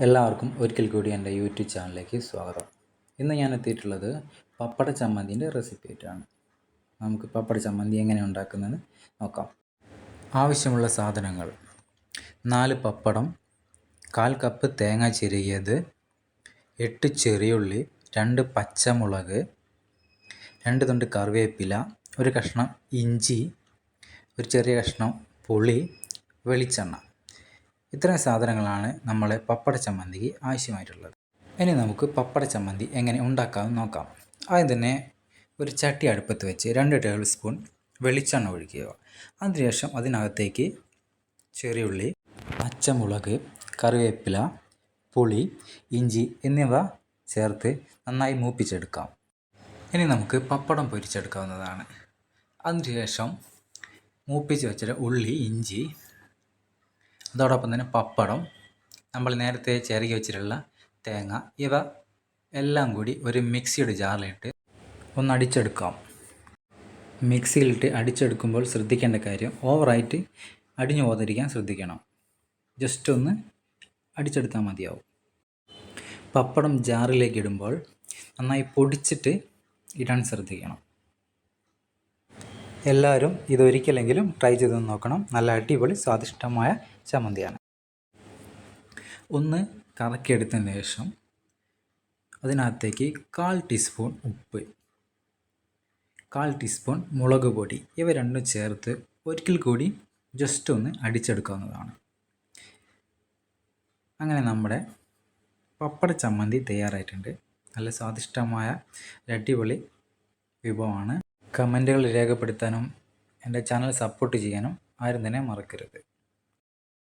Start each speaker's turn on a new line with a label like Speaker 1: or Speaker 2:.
Speaker 1: എല്ലാവർക്കും ഒരിക്കൽ കൂടി എന്റെ യൂട്യൂബ് ചാനലിലേക്ക് സ്വാഗതം. ഇന്ന് ഞാൻ എത്തിയിട്ടുള്ളത് പപ്പട ചമ്മന്തിന്റെ റെസിപ്പി ആയിട്ടാണ്. നമുക്ക് പപ്പട ചമ്മന്തി എങ്ങനെ ഉണ്ടാക്കുന്നതെന്ന് നോക്കാം. ആവശ്യമുള്ള സാധനങ്ങൾ. നാല് പപ്പടം കാൽ കപ്പ് തേങ്ങ ചിരകിയത് എട്ട് ചെറിയുള്ളി രണ്ട് പച്ചമുളക് രണ്ട് തുണ്ട് കറിവേപ്പില ഒരു കഷ്ണം ഇഞ്ചി ഒരു ചെറിയ കഷ്ണം പുളി വെളിച്ചെണ്ണ. ഇത്രയും സാധനങ്ങളാണ് നമ്മൾ പപ്പട ചമ്മന്തിക്ക് ആവശ്യമായിട്ടുള്ളത്. ഇനി നമുക്ക് പപ്പട ചമ്മന്തി എങ്ങനെ ഉണ്ടാക്കാമെന്ന് നോക്കാം. ആദ്യം തന്നെ ഒരു ചട്ടി അടുപ്പത്ത് വെച്ച് രണ്ട് ടേബിൾ സ്പൂൺ വെളിച്ചെണ്ണ ഒഴിക്കുക. അതിനുശേഷം അതിനകത്തേക്ക് ചെറിയുള്ളി പച്ചമുളക് കറിവേപ്പില പുളി ഇഞ്ചി എന്നിവ ചേർത്ത് നന്നായി മൂപ്പിച്ചെടുക്കാം. ഇനി നമുക്ക് പപ്പടം പൊരിച്ചെടുക്കാവുന്നതാണ്. അതിനുശേഷം മൂപ്പിച്ച് വെച്ച ഉള്ളി ഇഞ്ചി അതോടൊപ്പം തന്നെ പപ്പടം നമ്മൾ നേരത്തെ ചിരകി വെച്ചിട്ടുള്ള തേങ്ങ. ഇവ എല്ലാം കൂടി ഒരു മിക്സിയുടെ ജാറിലിട്ട് ഒന്ന് അടിച്ചെടുക്കാം. മിക്സിയിലിട്ട് അടിച്ചെടുക്കുമ്പോൾ ശ്രദ്ധിക്കേണ്ട കാര്യം ഓവറായിട്ട് അടിഞ്ഞു പോകാതിരിക്കാൻ ശ്രദ്ധിക്കണം. ജസ്റ്റ് ഒന്ന് അടിച്ചെടുത്താൽ മതിയാവും. പപ്പടം ജാറിലേക്ക് ഇടുമ്പോൾ നന്നായി പൊടിച്ചിട്ട് ഇടാൻ ശ്രദ്ധിക്കണം. എല്ലാവരും ഇതൊരിക്കലെങ്കിലും ട്രൈ ചെയ്ത് നോക്കണം. നല്ല അടിപൊളി സ്വാദിഷ്ടമായ ചമ്മന്തിയാണ്. ഒന്ന് കറക്കിയെടുത്തതിന് ശേഷം അതിനകത്തേക്ക് കാൽ ടീസ്പൂൺ ഉപ്പ് കാൽ ടീസ്പൂൺ മുളക് പൊടി ഇവ രണ്ടും ചേർത്ത് ഒരിക്കൽ കൂടി ജസ്റ്റ് ഒന്ന് അടിച്ചെടുക്കാവുന്നതാണ്. അങ്ങനെ നമ്മുടെ പപ്പട ചമ്മന്തി തയ്യാറായിട്ടുണ്ട്. നല്ല സ്വാദിഷ്ടമായ അടിപൊളി വിഭവമാണ്. കമന്റുകൾ രേഖപ്പെടുത്താനും എന്റെ ചാനൽ സപ്പോർട്ട് ചെയ്യാനും ആരും തന്നെ മറക്കരുത്.